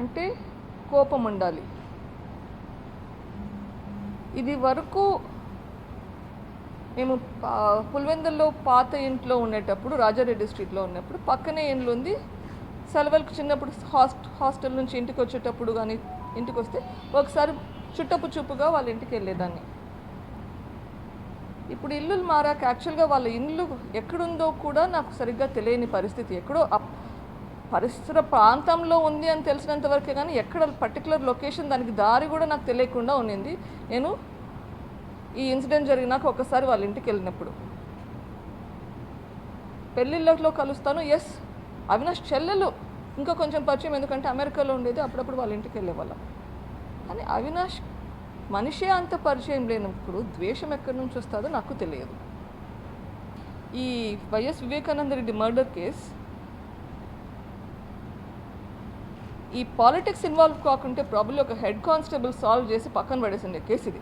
అంటే కోపం ఉండాలి ఇది వరకు మేము పులివెందల్లో పులివెందుల్లో పాత ఇంట్లో ఉండేటప్పుడు రాజారెడ్డి స్ట్రీట్లో ఉన్నప్పుడు పక్కనే ఇండ్లు ఉంది. సెలవులకు చిన్నప్పుడు హాస్ట్ హాస్టల్ నుంచి ఇంటికి వచ్చేటప్పుడు కానీ ఇంటికి వస్తే ఒకసారి చుట్టపు చూపుగా వాళ్ళ ఇంటికి వెళ్ళేదాన్ని. ఇప్పుడు ఇల్లులు మారాక యాక్చువల్గా వాళ్ళ ఇల్లు ఎక్కడుందో కూడా నాకు సరిగ్గా తెలియని పరిస్థితి. ఎక్కడో పరిసర ప్రాంతంలో ఉంది అని తెలిసినంత వరకే కానీ ఎక్కడ పర్టికులర్ లొకేషన్ దానికి దారి కూడా నాకు తెలియకుండా ఉండింది నేను ఈ ఇన్సిడెంట్ జరిగినాక ఒకసారి వాళ్ళ ఇంటికి వెళ్ళినప్పుడు. పెళ్ళిళ్ళలో కలుస్తాను. ఎస్ అవినాష్ చెల్లెలు. ఇంకా కొంచెం పరిచయం ఎందుకంటే అమెరికాలో ఉండేది. అప్పుడప్పుడు వాళ్ళ ఇంటికి వెళ్ళేవాళ్ళం. కానీ అవినాష్ మనిషే అంత పరిచయం లేనప్పుడు ద్వేషం ఎక్కడి నుంచి వస్తుందో నాకు తెలియదు. ఈ YS Vivekananda Reddy murder case ఈ పాలిటిక్స్ ఇన్వాల్వ్ కాకుంటే ప్రాబ్లీ ఒక హెడ్ కానిస్టేబుల్ సాల్వ్ చేసి పక్కన పడేసిండే కేసు ఇది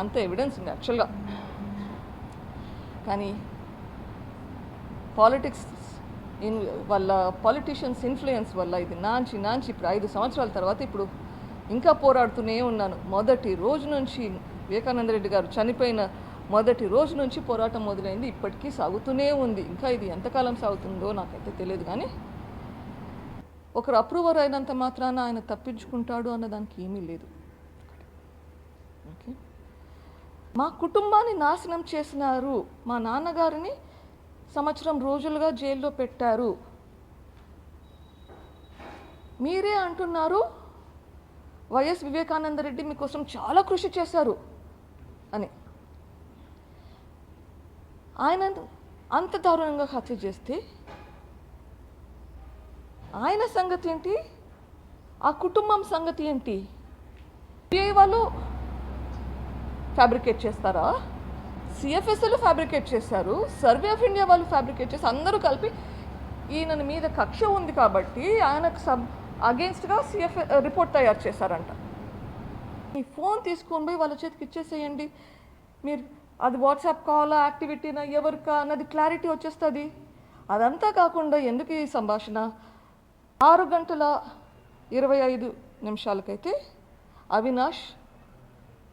అంత ఎవిడెన్స్ ఉంది యాక్చువల్గా కానీ పాలిటిక్స్ ఇన్ వల్ల పాలిటీషియన్స్ ఇన్ఫ్లుయెన్స్ వల్ల ఇది నాంచి నాంచి ఇప్పుడు ఐదు సంవత్సరాల తర్వాత ఇప్పుడు ఇంకా పోరాడుతూనే ఉన్నాను. మొదటి రోజు నుంచి వివేకానంద రెడ్డి గారు చనిపోయిన మొదటి రోజు నుంచి పోరాటం మొదలైంది ఇప్పటికీ సాగుతూనే ఉంది. ఇంకా ఇది ఎంతకాలం సాగుతుందో నాకైతే తెలియదు కానీ ఒకరు అప్రూవర్ అయినంత మాత్రాన ఆయన తప్పించుకుంటాడు అన్న దానికి ఏమీ లేదు. ఓకే మా కుటుంబాన్ని నాశనం చేసినారు మా నాన్నగారిని సంవత్సరం రోజులుగా జైల్లో పెట్టారు. మీరే అంటున్నారు వైఎస్ వివేకానంద రెడ్డి మీకోసం చాలా కృషి చేశారు అని. ఆయన అంత దారుణంగా హత్య చేస్తే ఆయన సంగతి ఏంటి? ఆ కుటుంబం సంగతి ఏంటి? సిఐ వాళ్ళు ఫ్యాబ్రికేట్ చేస్తారా? సిఎఫ్ఎస్ఎల్ ఫ్యాబ్రికేట్ చేశారు. సర్వే ఆఫ్ ఇండియా వాళ్ళు ఫ్యాబ్రికేట్ చేసి అందరూ కలిపి ఈయన మీద కక్ష ఉంది కాబట్టి ఆయనకు సబ్ అగేన్స్ట్గా సిఎఫ్ రిపోర్ట్ తయారు చేశారంట. మీ ఫోన్ తీసుకొని పోయి వాళ్ళ చేతికి ఇచ్చేసేయండి. మీరు అది వాట్సాప్ కావాలా యాక్టివిటీనా ఎవరికా అన్నది క్లారిటీ వచ్చేస్తుంది. అదంతా కాకుండా ఎందుకు ఈ సంభాషణ? ఆరు గంటల ఇరవై ఐదు నిమిషాలకైతే అవినాష్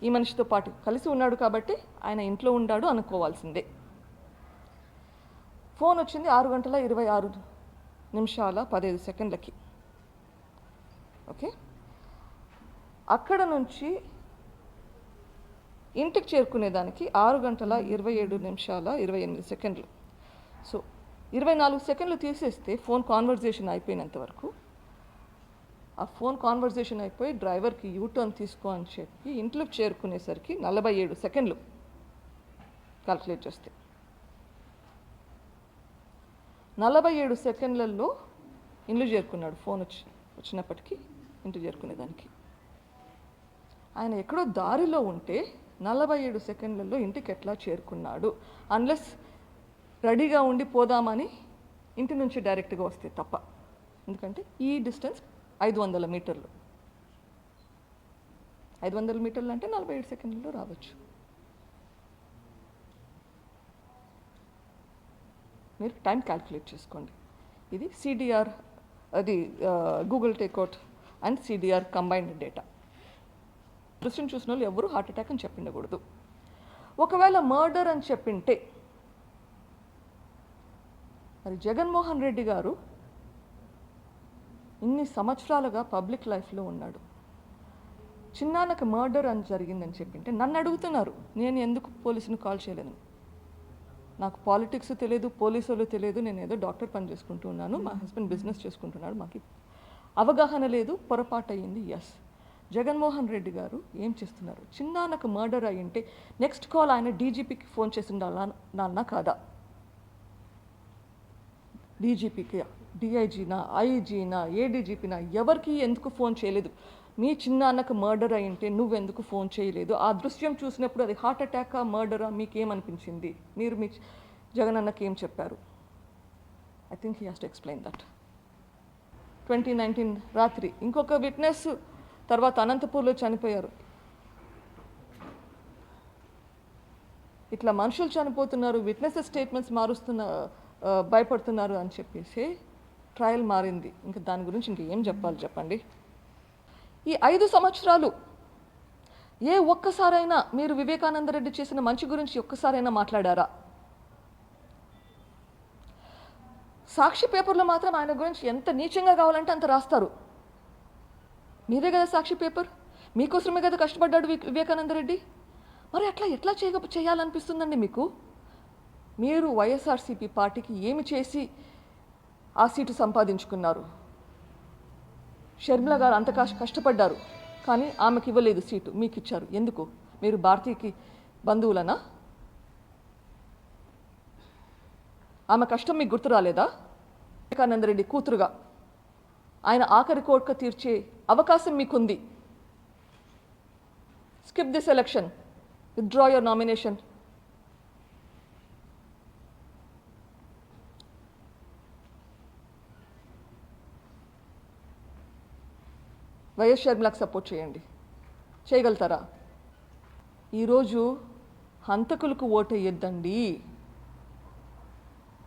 ఈ మనిషితో పాటు కలిసి ఉన్నాడు కాబట్టి ఆయన ఇంట్లో ఉన్నాడు అనుకోవాల్సిందే. ఫోన్ వచ్చింది ఆరు గంటల ఇరవై ఆరు నిమిషాల పదహైదు సెకండ్లకి. ఓకే? అక్కడ నుంచి ఇంటికి చేరుకునేదానికి ఆరు గంటల ఇరవై ఏడు నిమిషాల ఇరవై ఎనిమిది సెకండ్లు. సో ఇరవై నాలుగు సెకండ్లు తీసేస్తే ఫోన్ కాన్వర్జేషన్ అయిపోయినంత వరకు ఆ ఫోన్ కాన్వర్జేషన్ అయిపోయి డ్రైవర్కి యూటర్న్ తీసుకో అని చెప్పి ఇంట్లో చేరుకునేసరికి నలభై ఏడు సెకండ్లు కాల్కులేట్ చేస్తే. నలభై ఏడు సెకండ్లలో ఇండ్లు చేరుకున్నాడు ఫోన్ వచ్చి వచ్చినప్పటికీ ఇంటి చేరుకునేదానికి. ఆయన ఎక్కడో దారిలో ఉంటే నలభై ఏడు సెకండ్లలో ఇంటికి ఎట్లా చేరుకున్నాడు అన్లెస్ రెడీగా ఉండి పోదామని ఇంటి నుంచి డైరెక్ట్గా వస్తే తప్ప. ఎందుకంటే ఈ డిస్టెన్స్ ఐదు వందల మీటర్లు. ఐదు వందల మీటర్లు అంటే నలభై ఏడు సెకండ్లలో రావచ్చు. మీరు టైం క్యాల్కులేట్ చేసుకోండి. ఇది సిడిఆర్ అది Google takeout and CDR combined data. దృష్టిని చూసిన వాళ్ళు ఎవరు హార్ట్ అటాక్ అని చెప్పిండకూడదు. ఒకవేళ మర్డర్ అని చెప్పింటే మరి జగన్మోహన్ రెడ్డి గారు ఇన్ని సంవత్సరాలుగా పబ్లిక్ లైఫ్లో ఉన్నాడు. చిన్నాన్నకు మర్డర్ అని జరిగిందని చెప్పింటే నన్ను అడుగుతున్నారు నేను ఎందుకు పోలీసుని కాల్ చేయలేదని. నాకు పాలిటిక్స్ తెలియదు పోలీసులు తెలియదు నేను ఏదో డాక్టర్ పని చేసుకుంటూ ఉన్నాను మా హస్బెండ్ బిజినెస్ చేసుకుంటున్నాడు మాకు అవగాహన లేదు పొరపాటు అయ్యింది ఎస్ జగన్మోహన్ రెడ్డి గారు ఏం చేస్తున్నారు? చిన్నాన్నకు మర్డర్ అయ్యింటే నెక్స్ట్ కాల్ ఆయన డీజీపీకి ఫోన్ చేసి ఉండాలా నాన్న కాదా? డీజీపీకి డిఐజీనా ఐజీనా ఏడీజీపీనా ఎవరికి ఎందుకు ఫోన్ చేయలేదు? మీ చిన్నాన్నకు మర్డర్ అయింటే నువ్వెందుకు ఫోన్ చేయలేదు? ఆ దృశ్యం చూసినప్పుడు అది హార్ట్ అటాకా మర్డరా? మీకేమనిపించింది? మీరు మీ జగన్ అన్నకి ఏం చెప్పారు? I think he has to explain that twenty nineteen రాత్రి. ఇంకొక విట్నెస్ తర్వాత అనంతపూర్లో చనిపోయారు. ఇట్లా మనుషులు చనిపోతున్నారు విట్నెస్ స్టేట్మెంట్స్ మారుస్తున్న భయపడుతున్నారు అని చెప్పేసి ట్రయల్ మారింది. ఇంకా దాని గురించి ఇంకా ఏం చెప్పాలి చెప్పండి. ఈ ఐదు సంవత్సరాలు ఏ ఒక్కసారైనా మీరు వివేకానంద రెడ్డి చేసిన మంచి గురించి ఒక్కసారైనా మాట్లాడారా? సాక్షి పేపర్లో మాత్రం ఆయన గురించి ఎంత నీచంగా కావాలంటే అంత రాస్తారు. మీదే కదా సాక్షి పేపర్? మీకోసమే కదా కష్టపడ్డాడు వివేకానంద రెడ్డి? మరి అట్లా ఎట్లా చేయ చేయాలనిపిస్తుందండి మీకు? మీరు వైఎస్ఆర్సీపీ పార్టీకి ఏమి చేసి ఆ సీటు సంపాదించుకున్నారు? షర్మిల గారు అంత కష్టపడ్డారు కానీ ఆమెకి ఇవ్వలేదు సీటు మీకు ఇచ్చారు ఎందుకు? మీరు భారతీయకి బంధువులనా? ఆమె కష్టం మీకు గుర్తు రాలేదా? వివేకానంద రెడ్డి కూతురుగా. ఆయన ఆఖరి కోరిక తీర్చే అవకాశం మీకుంది. Skip this election withdraw your nomination YS షర్మిలకు సపోర్ట్ చేయండి. చేయగలుగుతారా? ఈరోజు హంతకులకు ఓటేయొద్దండి.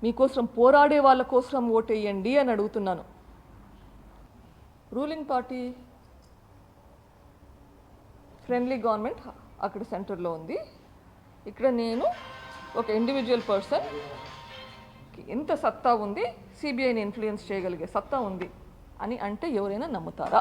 మీకోసం పోరాడే వాళ్ళ కోసం ఓటేయండి అని అడుగుతున్నాను. రూలింగ్ పార్టీ ఫ్రెండ్లీ గవర్నమెంట్ అక్కడ సెంటర్లో ఉంది. ఇక్కడ నేను ఒక ఇండివిజువల్ పర్సన్ ఎంత సత్తా ఉంది సిబిఐని ఇన్ఫ్లుయెన్స్ చేయగలిగే సత్తా ఉంది అని అంటే ఎవరైనా నమ్ముతారా?